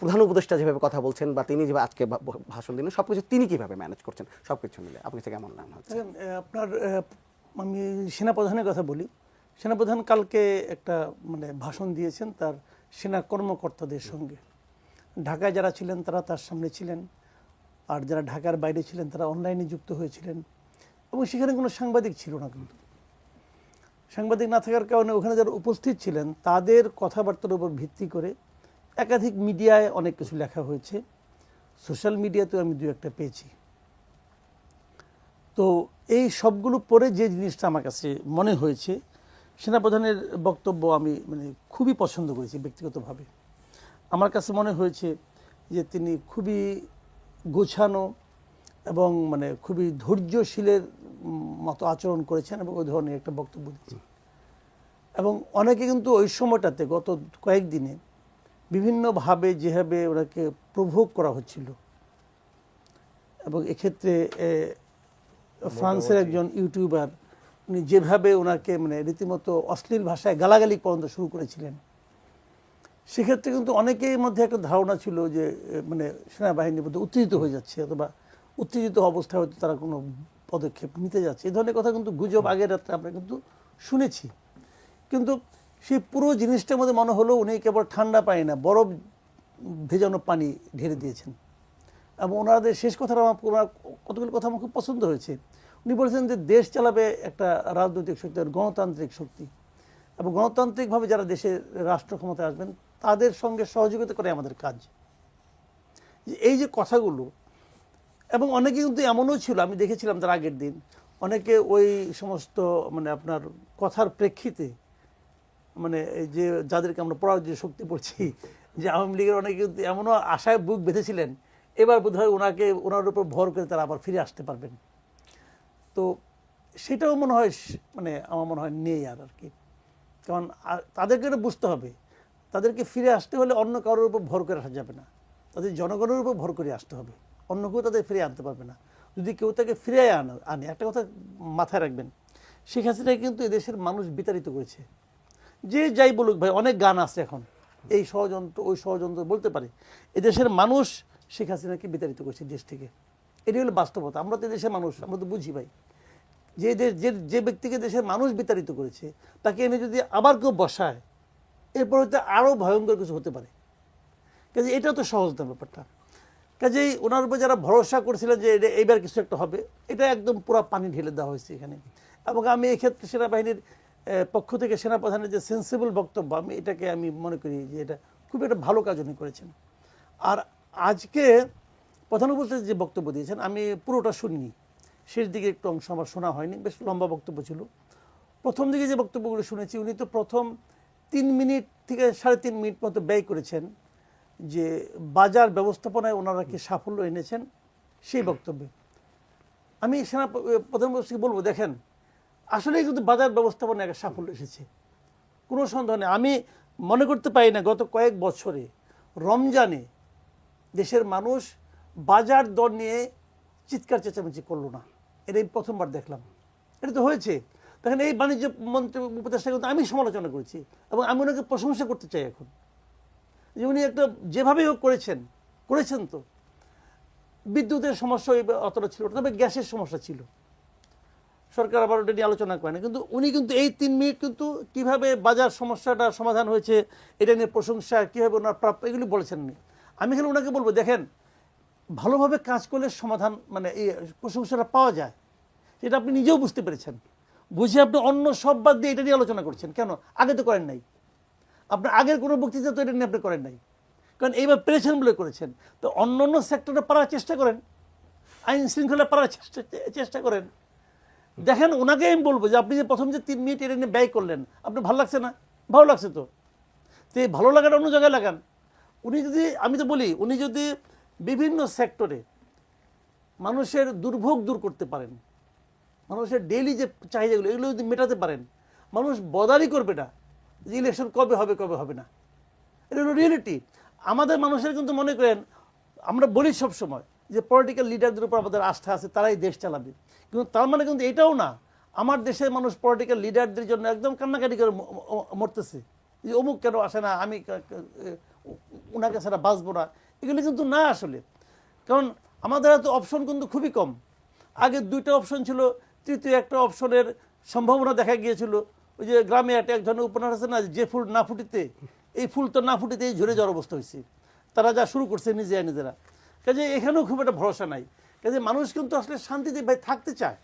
প্রধান উপদেষ্টা যেভাবে কথা বলছেন বা তিনি যেভাবে আজকে ভাষণ দিলেন, সবকিছু তিনি কীভাবে ম্যানেজ করছেন, সবকিছু মিলে। আপনার কাছে কেমন মনে হচ্ছে? আপনার আমি সেনাপ্রধানের কথা বলি। সেনাপ্রধান কালকে একটা মানে ভাষণ দিয়েছেন তার সেনা কর্মকর্তাদের সঙ্গে। ঢাকায় যারা ছিলেন তারা তার সামনে ছিলেন। আর যারা ঢাকার বাইরে ছিলেন তারা অনলাইনে যুক্ত হয়েছিলেন। এবং সেখানে কোনো সাংবাদিক ছিল না কিন্তু। সাংবাদিক না থাকার কারণে ওখানে যারা উপস্থিত ছিলেন, তাদের কথাবার্তার উপর ভিত্তি করে একাধিক মিডিয়ায় অনেক কিছু লেখা হয়েছে। সোশ্যাল মিডিয়াতেও আমি দু একটা পেয়েছি। তো এই সবগুলো পরে যে জিনিসটা আমার কাছে মনে হয়েছে, সেনাপ্রধানের বক্তব্য আমি মানে খুবই পছন্দ করেছি ব্যক্তিগতভাবে। আমার কাছে মনে হয়েছে যে তিনি খুবই গোছানো এবং মানে খুবই ধৈর্যশীলের মতো আচরণ করেছেন এবং ওই ধরনের একটা বক্তব্য দিয়েছেন। এবং অনেকে কিন্তু ওই সময়টাতে গত কয়েকদিনে বিভিন্নভাবে যেভাবে ওনাকে প্রভোগ করা হচ্ছিল। এবং এক্ষেত্রে ফ্রান্সের একজন ইউটিউবার উনি যেভাবে ওনাকে মানে রীতিমতো অশ্লীল ভাষায় গালাগালি পর্যন্ত শুরু করেছিলেন। সেক্ষেত্রে কিন্তু অনেকের মধ্যে একটা ধারণা ছিল যে মানে সেনাবাহিনীর মধ্যে উত্তেজিত হয়ে যাচ্ছে অথবা উত্তেজিত অবস্থায় হয়তো তারা কোনো পদক্ষেপ নিতে যাচ্ছে। এই ধরনের কথা কিন্তু গুজব আগের রাত্রে আমরা কিন্তু শুনেছি। কিন্তু সেই পুরো জিনিসটার মধ্যে মনে হলো উনি কেবল ঠান্ডা পানি না, বরফ ভেজানো পানি ঢেলে দিয়েছেন। এবং ওনাদের শেষ কথাটা আমার ওনার কতগুলো কথা আমার খুব পছন্দ হয়েছে। উনি বলেছেন যে দেশ চালাবে একটা রাজনৈতিক শক্তি, আর গণতান্ত্রিক শক্তি। এবং গণতান্ত্রিকভাবে যারা দেশের রাষ্ট্র ক্ষমতায় আসবেন, তাদের সঙ্গে সহযোগিতা করে আমাদের কাজ। এই যে কথাগুলো, এবং অনেকে কিন্তু এমনও ছিল, আমি দেখেছিলাম তার আগের দিন, অনেকে ওই সমস্ত মানে আপনার কথার প্রেক্ষিতে মানে যে যাদেরকে আমরা পড়ার যে শক্তি পড়ছি, যে আওয়ামী লীগের অনেকে এমনও আশায় বুক বেঁধেছিলেন, এবার বোধ হয় ওনাকে ওনার উপর ভর করে তারা আবার ফিরে আসতে পারবেন। তো সেটাও মনে হয় মানে আমার মনে হয় নেই আর আর কি। কারণ তাদেরকে এটা বুঝতে হবে। তাদেরকে ফিরে আসতে হলে অন্য কারোর উপর ভর করে আসা যাবে না। তাদের জনগণের উপর ভর করে আসতে হবে। অন্য কেউ তাদের ফিরে আনতে পারবে না। যদি কেউ তাকে ফিরে আনে আনে, একটা কথা মাথায় রাখবেন। শেখ হাসিনা কিন্তু এদেশের মানুষ বিতাড়িত করেছে। যে যাই বলুক ভাই, অনেক গান আছে এখন। এই ষড়যন্ত্র, ওই ষড়যন্ত্র বলতে পারে। এদেশের মানুষ শেখ হাসিনাকে বিতাড়িত করেছে দেশ থেকে। এটি হলো বাস্তবতা। আমরা তো দেশের মানুষ, আমরা তো বুঝি ভাই। যে দেশ, যে যে ব্যক্তিকে দেশের মানুষ বিতাড়িত করেছে, তাকে এনে যদি আবার কেউ বসায়, এরপর হয়তো আরও ভয়ঙ্কর কিছু হতে পারে। কাজে এটা তো সহজ না ব্যাপারটা। কাজেই ওনার উপর যারা ভরসা করছিলেন যে এইবার কিছু একটা হবে, এটা একদম পুরো পানি ঢেলে দেওয়া হয়েছে এখানে। এবং আমি এক্ষেত্রে সেনাবাহিনীর পক্ষ থেকে সেনাপ্রধানের যে সেন্সিবল বক্তব্য, আমি এটাকে আমি মনে করি যে এটা খুব একটা ভালো কাজ উনি করেছেন। আর আজকে প্রধান উপস্থিত যে বক্তব্য দিয়েছেন, আমি পুরোটা শুনিনি। শেষ দিকে একটু অংশ আমার শোনা হয়নি, বেশ লম্বা বক্তব্য ছিল। প্রথম দিকে যে বক্তব্যগুলো শুনেছি, উনি তো প্রথম তিন মিনিট থেকে সাড়ে তিন মিনিট মতো ব্যয় করেছেন যে বাজার ব্যবস্থাপনায় ওনারা কি সাফল্য এনেছেন সেই বক্তব্যে। আমি সেনা প্রধানমন্ত্রীকে বলব, দেখেন আসলে কিন্তু বাজার ব্যবস্থাপনা একটা সাফল্য এসেছে। কোনো সন্দেহ নেই। আমি মনে করতে পারি না গত কয়েক বছরে রমজানে দেশের মানুষ বাজার দর নিয়ে চিৎকার চেঁচামেচি করল না। এটাই প্রথমবার দেখলাম। এটা তো হয়েছে। দেখেন এই বাণিজ্য মন্ত্রী উপদেষ্টা কিন্তু আমি সমালোচনা করেছি এবং আমি ওনাকে প্রশংসা করতে চাই এখন। যে উনি একটা যেভাবেই হোক করেছেন করেছেন তো। বিদ্যুতের সমস্যা অতটা ছিল তবে গ্যাসের সমস্যা ছিল। সরকার আবার ওটা নিয়ে আলোচনা করে না। কিন্তু উনি কিন্তু এই তিন মিনিট কিন্তু কীভাবে বাজার সমস্যাটা সমাধান হয়েছে, এটা নিয়ে প্রশংসা, কীভাবে ওনার প্রাপ্য, এগুলি বলেছেন উনি আমি এখানে ওনাকে বলব, দেখেন, ভালোভাবে কাজ করলে সমাধান মানে এই প্রশংসাটা পাওয়া যায়। এটা আপনি নিজেও বুঝতে পেরেছেন। বুঝে আপনি অন্য সব বাদ দিয়ে এটা নিয়ে আলোচনা করছেন। কেন? আগে তো করেন নাই। আপনার আগের কোনো বক্তৃতা তো এটা নিয়ে আপনি করেন নাই। কারণ এইবার পেরেছেন বলে করেছেন। তো অন্য অন্য সেক্টরে পারার চেষ্টা করেন। আইন শৃঙ্খলা পারার চেষ্টা চেষ্টা করেন। দেখেন ওনাকে আমি বলব যে আপনি যে প্রথম যে তিন মিনিট এটা নিয়ে ব্যয় করলেন আপনার ভালো লাগছে না? ভালো লাগছে তো। তো এই ভালো লাগাটা অন্য জায়গায় লাগান। উনি যদি, আমি তো বলি, উনি যদি বিভিন্ন সেক্টরে মানুষের দুর্ভোগ দূর করতে পারেন, মানুষের ডেইলি যে চাহিদাগুলো, এগুলো যদি মেটাতে পারেন, মানুষ বদারি করবে না যে ইলেকশন কবে হবে কবে হবে না। এটা হলো রিয়েলিটি আমাদের মানুষের কিন্তু মনে করেন, আমরা বলি সব সময় যে পলিটিক্যাল লিডারদের উপর আমাদের আস্থা আছে, তারাই দেশ চালাবে। কিন্তু তার মানে কিন্তু এটাও না। আমার দেশের মানুষ পলিটিক্যাল লিডারদের জন্য একদম কান্নাকাটি করে মরতেছে। যে অমুক কেন আসে না, আমি ওনাকে ছাড়া বাঁচবো না। এগুলো কিন্তু না আসলে। কারণ আমাদের হাতে অপশন কিন্তু খুবই কম। আগে দুইটা অপশন ছিল, তৃতীয় একটা অপশনের সম্ভাবনা দেখা গিয়েছিল। ওই যে গ্রামে একটা এক ধরনের উপন্যাস আছে না, যে ফুল না ফুটিতে, এই ফুল তো না ফুটিতেই ঝরে যাওয়ার অবস্থা হয়েছে। তারা যা শুরু করছে নিজে নিজেরা। কাজে এখানেও খুব একটা ভরসা নাই। কাজে মানুষ কিন্তু আসলে শান্তিতে ভাই থাকতে চায়।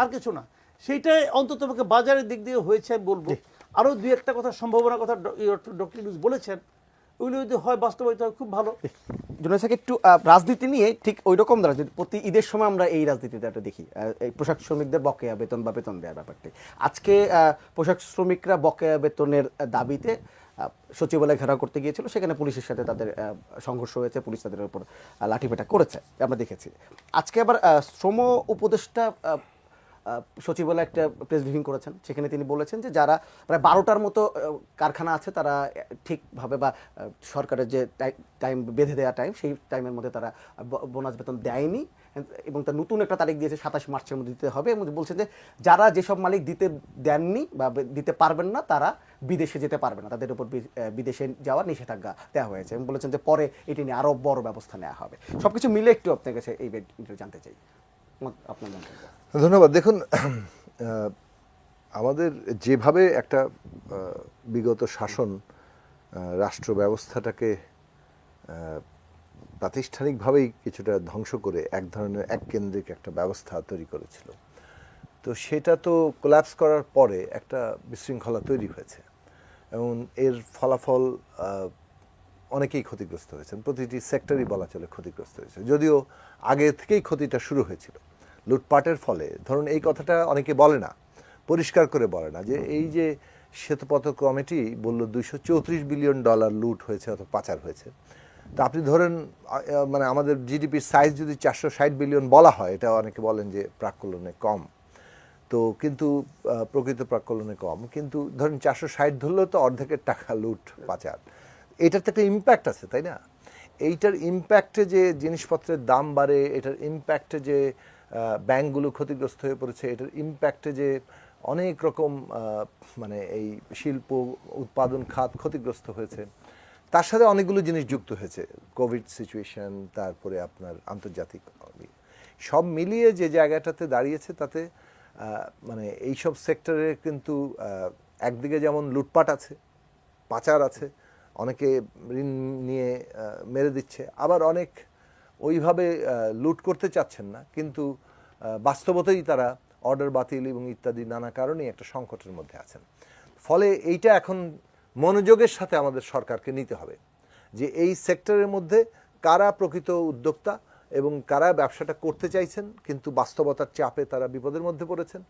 আর কিছু না। সেইটাই অন্তত বাজারের দিক দিয়ে হয়েছে আমি বলব। আরও দুই একটা কথা সম্ভাবনার কথা ডক্টর ইউনুস বলেছেন। ওইগুলো যদি হয় বাস্তবায়িত হয় খুব ভালো। জুনায়দ সাকিব একটু রাজনীতি নিয়ে ঠিক ওই রকম রাজনীতি প্রতি ঈদের সময় আমরা এই রাজনীতিতে একটা দেখি। এই পোশাক শ্রমিকদের বকেয়া বেতন বা বেতন দেওয়ার ব্যাপারটি। আজকে পোশাক শ্রমিকরা বকেয়া বেতনের দাবিতে সচিবালয় ঘেরাও করতে গিয়েছিল, সেখানে পুলিশের সাথে তাদের সংঘর্ষ হয়েছে, পুলিশ তাদের উপর লাঠিপেটা করেছে, আমরা দেখেছি। আজকে আবার শ্রম উপদেষ্টা সচিবালয় একটা প্রেস ব্রিফিং করেছেন, সেখানে তিনি বলেছেন যে যারা প্রায় বারোটার মতো কারখানা আছে, তারা ঠিকভাবে বা সরকারের যে টাইম বেঁধে দেওয়া টাইম সেই টাইমের মধ্যে তারা বোনাস বেতন দেয়নি। এবং তার নতুন একটা তারিখ দিয়েছে সাতাশ মার্চের মধ্যে দিতে হবে এবং বলছেন যে যারা যেসব মালিক দিতে দেননি বা দিতে পারবেন না, তারা বিদেশে যেতে পারবে না। তাদের উপর বিদেশে যাওয়ার নিষেধাজ্ঞা দেওয়া হয়েছে এবং বলেছেন যে পরে এটি নিয়ে আরও বড় ব্যবস্থা নেওয়া হবে। সব কিছু মিলে একটু আপনার কাছে এই জানতে চাই। আপনার মন্তব্য। ধন্যবাদ। দেখুন আমাদের যেভাবে একটা বিগত শাসন রাষ্ট্র ব্যবস্থাটাকে প্রাতিষ্ঠানিকভাবেই কিছুটা ধ্বংস করে এক ধরনের, এক কেন্দ্রিক একটা ব্যবস্থা তৈরি করেছিল। তো সেটা তো কোলাপস করার পরে একটা বিশৃঙ্খলা তৈরি হয়েছে এবং এর ফলাফল অনেকেই ক্ষতিগ্রস্ত হয়েছেন। প্রতিটি সেক্টরই বলা চলে ক্ষতিগ্রস্ত হয়েছে। যদিও আগে থেকেই ক্ষতিটা শুরু হয়েছিল। লুটপাটের ফলে, ধরুন এই কথাটা অনেকে বলে না, পরিষ্কার করে বলে না যে এই যে শ্বেতপথ কমিটি বলল দুইশো চৌত্রিশ বিলিয়ন ডলার লুট হয়েছে অথবা পাচার হয়েছে। তো আপনি ধরেন মানে আমাদের জিডিপির সাইজ যদি চারশো ষাট বিলিয়ন বলা হয় এটা অনেকে বলেন যে প্রাক্কলনে কম। তো কিন্তু প্রকৃত প্রাক্কলনে কম। কিন্তু ধরেন চারশো ষাট ধরলেও তো অর্ধেকের টাকা লুট পাচার। এটার তো একটা ইম্প্যাক্ট আছে তাই না? এইটার ইম্প্যাক্টে যে জিনিসপত্রের দাম বাড়ে এটার ইম্প্যাক্টে যে আহ, ব্যাংকগুলো ক্ষতিগ্রস্ত হয়ে পড়েছে এটার ইম্প্যাক্টে যে অনেক রকম মানে এই শিল্প উৎপাদন খাত ক্ষতিগ্রস্ত হয়েছে। তার সাথে অনেকগুলো জিনিস যুক্ত হয়েছে। কোভিড সিচুয়েশন তারপরে আপনার আন্তর্জাতিক সব মিলিয়ে যে জায়গাটাতে দাঁড়িয়েছে, তাতে মানে এইসব সেক্টরে কিন্তু একদিকে যেমন লুটপাট আছে, পাচার আছে, অনেকে ঋণ নিয়ে মেরে দিচ্ছে, আবার অনেক ওইভাবে লুট করতে চাচ্ছেন না, কিন্তু বাস্তবতেই তারা অর্ডার বাতিল এবং ইত্যাদি নানা কারণেই একটা সংকটের মধ্যে আছেন। ফলে এইটা এখন মনোযোগের সাথে আমাদের সরকারকে নিতে হবে যে এই সেক্টরের মধ্যে কারা প্রকৃত উদ্যোক্তা এবং কারা ব্যবসাটা করতে চাইছেন, কিন্তু বাস্তবতার চাপে তারা বিপদের মধ্যে পড়েছেন।